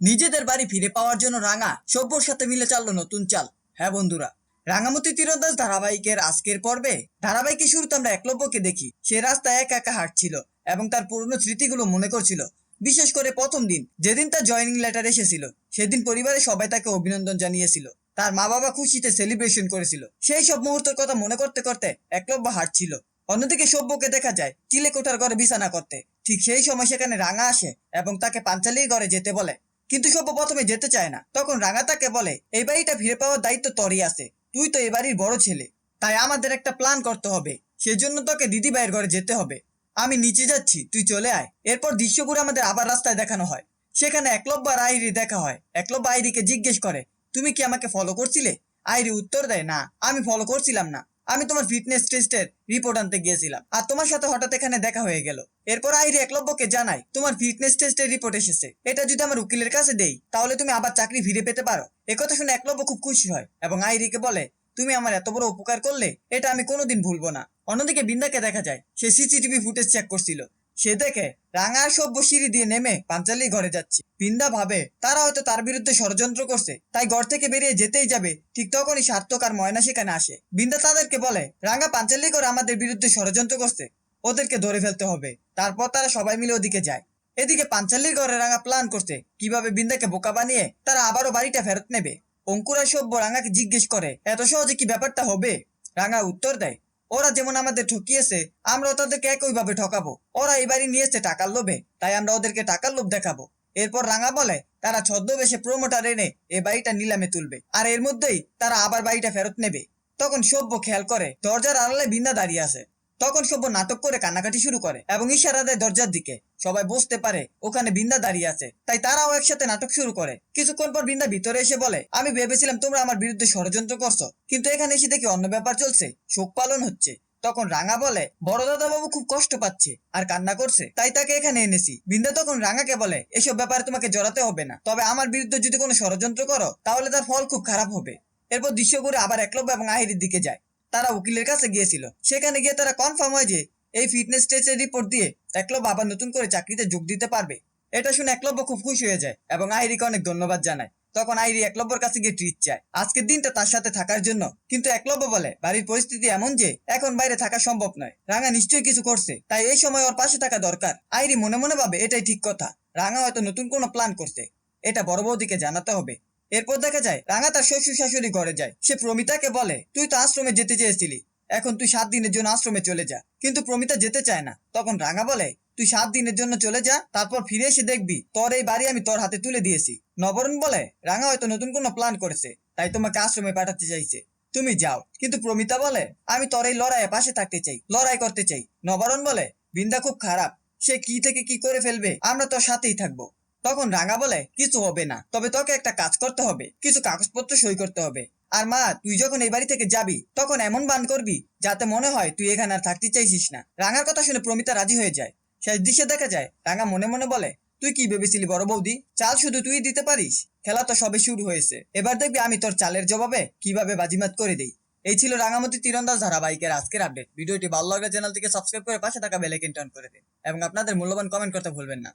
নিজেদের বাড়ি ফিরে পাওয়ার জন্য রাঙা সভ্যর সাথে মিলে চাললো নতুন চাল। হ্যাঁ বন্ধুরা, রাঙামতি তীরন্দাজ ধারাবাহিকের আজকের পর্বে ধারাবাহিকের শুরুতে আমরা একলব্যকে দেখি। সে রাস্তায় একা একা হাঁটছিল এবং তার পুরনো স্মৃতিগুলো মনে করছিল। বিশেষ করে প্রথম দিন, যেদিন তার জয়নিং লেটার এসেছিল, সেদিন পরিবারের সবাই তাকে অভিনন্দন জানিয়েছিল। তার মা বাবা খুশিতে সেলিব্রেশন করেছিল। সেই সব মুহূর্তের কথা মনে করতে করতে একলব্য হাঁটছিল। অন্যদিকে সভ্যকে দেখা যায় চিলে কোঠার ঘরে বিছানা করতে। ঠিক সেই সময় সেখানে রাঙা আসে এবং তাকে পাঞ্চালির ঘরে যেতে বলে। কিন্তু সভ্য প্রথমে যেতে চায় না। তখন রাঙা তাকে বলে, এই বাড়িটা ফিরে পাওয়ার দায়িত্ব তোরই আছে। তুই তো এই বড় ছেলে। তাই আমাদের একটা প্ল্যান করতে হবে। সেজন্য তোকে দিদি ভাইয়ের ঘরে যেতে হবে। আমি নিচে যাচ্ছি, তুই চলে আয়। এরপর দৃশ্যগুলো আমাদের আবার রাস্তায় দেখানো হয়। সেখানে একলব্য আর আইরি দেখা হয়। একলব্য আইরিকে জিজ্ঞেস করে, তুমি কি আমাকে ফলো করছিলে? আইরি উত্তর দেয়, না, আমি ফলো করছিলাম না। আমি তোমার ফিটনেস টেস্টের রিপোর্ট আনতে গিয়েছিলাম। আর তোমার সাথে হঠাৎ এখানে দেখা হয়ে গেল। এরপর আইরি একলব্যকে জানাই তোমার ফিটনেস টেস্টের রিপোর্ট এসেছে। এটা যদি আমার উকিলের কাছে দেই, তাহলে তুমি আবার চাকরি ফিরে পেতে পারো। একথা শুনে একলব্য খুব খুশি হয় এবং আইরিকে বলে, তুমি আমার এত বড় উপকার করলে, এটা আমি কোনোদিন ভুলবো না। অন্যদিকে বিন্দাকে দেখা যায়, সে সিসিটিভি ফুটেজ চেক করছিল। সে দেখে রাঙা সভ্য সিঁড়ি দিয়ে নেমে পাঞ্চালি ঘরে যাচ্ছে। বিন্দা ভাবে, তারা হয়তো তার বিরুদ্ধে ষড়যন্ত্র করছে, তাই ঘর থেকে বেরিয়ে যেতেই যাবে, ঠিক তখনই সার্থক আর ময়না সেখানে আসে। বিন্দা তাদেরকে বলে, রাঙা পাঞ্চালি করে আমাদের বিরুদ্ধে ষড়যন্ত্র করছে, ওদেরকে ধরে ফেলতে হবে। তারপর তারা সবাই মিলে ওদিকে যায়। এদিকে পাঞ্চালির ঘরে রাঙা প্ল্যান করছে, কীভাবে বিন্দাকে বোকা বানিয়ে তারা আবারও বাড়িটা ফেরত নেবে। অঙ্কুর সভ্য রাঙাকে জিজ্ঞেস করে, এত সহজে কি ব্যাপারটা হবে? রাঙা উত্তর দেয় ওরা যেমন আমাদের ঠকিয়েছে আমরা তাদেরকে একইভাবে ঠকাবো। ওরা এই বাড়ি নিয়েছে টাকার লোভে, তাই আমরা ওদেরকে টাকার লোভ দেখাবো। এরপর রাঙা বলে, তারা ছদ্মবেশে প্রোমোটার এনে এ বাড়িটা নিলামে তুলবে। আর এর মধ্যেই তারা আবার বাড়িটা ফেরত নেবে। তখন সভ্য খেয়াল করে, দরজার আড়ালে বিন্দা দাঁড়িয়ে আছে। তখন সভ্য নাটক করে কান্নাকাটি শুরু করে এবং ইশারা দেয় দরজার দিকে। সবাই বুঝতে পারে, ওখানে বিন্দা দাঁড়িয়ে আছে। তাই তারাও একসাথে নাটক শুরু করে। কিছুক্ষণ পর বিন্দা ভিতরে এসে বলে, আমি ভেবেছিলাম তোমরা আমার বিরুদ্ধে ষড়যন্ত্র করছ, কিন্তু এখানে এসে দেখি অন্য ব্যাপার চলছে, শোক পালন হচ্ছে। তখন রাঙা বলে, বড় দাদা বাবু খুব কষ্ট পাচ্ছে আর কান্না করছে, তাই তাকে এখানে এনেছি। বিন্দা তখন রাঙাকে বলে, এসব ব্যাপারে তোমাকে জড়াতে হবে না, তবে আমার বিরুদ্ধে যদি কোনো ষড়যন্ত্র করো, তাহলে তার ফল খুব খারাপ হবে। এরপর দৃশ্য করে আবার একলব্য এবং আহিরির দিকে যায়। তারা উকিলের কাছে গিয়েছিল। সেখানে গিয়ে তারা কনফার্ম হয় যে, এই ফিটনেস টেস্টের রিপোর্ট দিয়ে একলব্য আবার নতুন করে চাকরিতে যোগ দিতে পারবে। এটা শুনে একলব্য খুব খুশি হয়ে যায় এবং আইরিকে অনেক ধন্যবাদ জানায়। তখন আইরি একলব্যর কাছে গিয়ে ট্রিট চায়। আজকের দিনটা তার সাথে থাকার জন্য। কিন্তু একলব্য বলে, বাড়ির পরিস্থিতি এমন যে, এখন বাইরে থাকা সম্ভব নয়। রাঙা নিশ্চয়ই কিছু করছে, তাই এই সময় ওর পাশে থাকা দরকার। আইরি মনে মনে ভাবে, এটাই ঠিক কথা। রাঙা হয়তো নতুন কোনো প্ল্যান করছে। এটা বড় বৌদিকে জানাতে হবে। এরপর দেখা যায়, রাঙা তার শ্বশুর শাশুড়ি ঘরে যায়। সে প্রমিতাকে বলে, তুই তো আশ্রমে যেতে চেয়েছিলি, এখন তুই সাত দিনের জন্য আশ্রমে চলে যা। কিন্তু প্রমিতা যেতে চায় না। তখন রাঙা বলে, তুই সাত দিনের জন্য চলে যা, তারপর ফিরে এসে দেখবি, তোর এই বাড়ি আমি তোর হাতে তুলে দিয়েছি। নবরণ বলে, রাঙা হয়তো নতুন কোনো প্ল্যান করেছে, তাই তোমাকে আশ্রমে পাঠাতে চাইছে। তুমি যাও। কিন্তু প্রমিতা বলে, আমি তোর এই লড়াইয়ে পাশে থাকতে চাই, লড়াই করতে চাই। নবরণ বলে, বিন্দা খুব খারাপ, সে কি থেকে কি করে ফেলবে, আমরা তোর সাথেই থাকব। তখন রাঙা বলে, কিছু হবে না, তবে তোকে একটা কাজ করতে হবে, কিছু কাগজপত্র সই করতে হবে। আর মা, তুই যখন এই বাড়ি থেকে যাবি, তখন এমন বান করবি, যাতে মনে হয় তুই এখানে আর থাকতে চাইছিস না। রাঙার কথা শুনে প্রমিতা রাজি হয়ে যায়। শেষ দৃশ্যে দেখা যায়, রাঙা মনে মনে বলে, তুই কি ভেবেছিলি বড় বৌদি? চাল শুধু তুই দিতে পারিস? খেলা তো সবে শুরু হয়েছে। এবার দেখবি আমি তোর চালের জবাবে কীভাবে বাজিমাত করে দেই। এই ছিল রাঙামতি তীরন্দাজ ধারাবাহিকের আজকের আপডেট ভিডিওটি ভালো লাগলে চ্যানেল থেকে সাবস্ক্রাইব করে পাশে থাকা বেল আইকন টার্ন করে দিন। এবং আপনাদের মূল্যবান কমেন্ট করতে ভুলবেন না।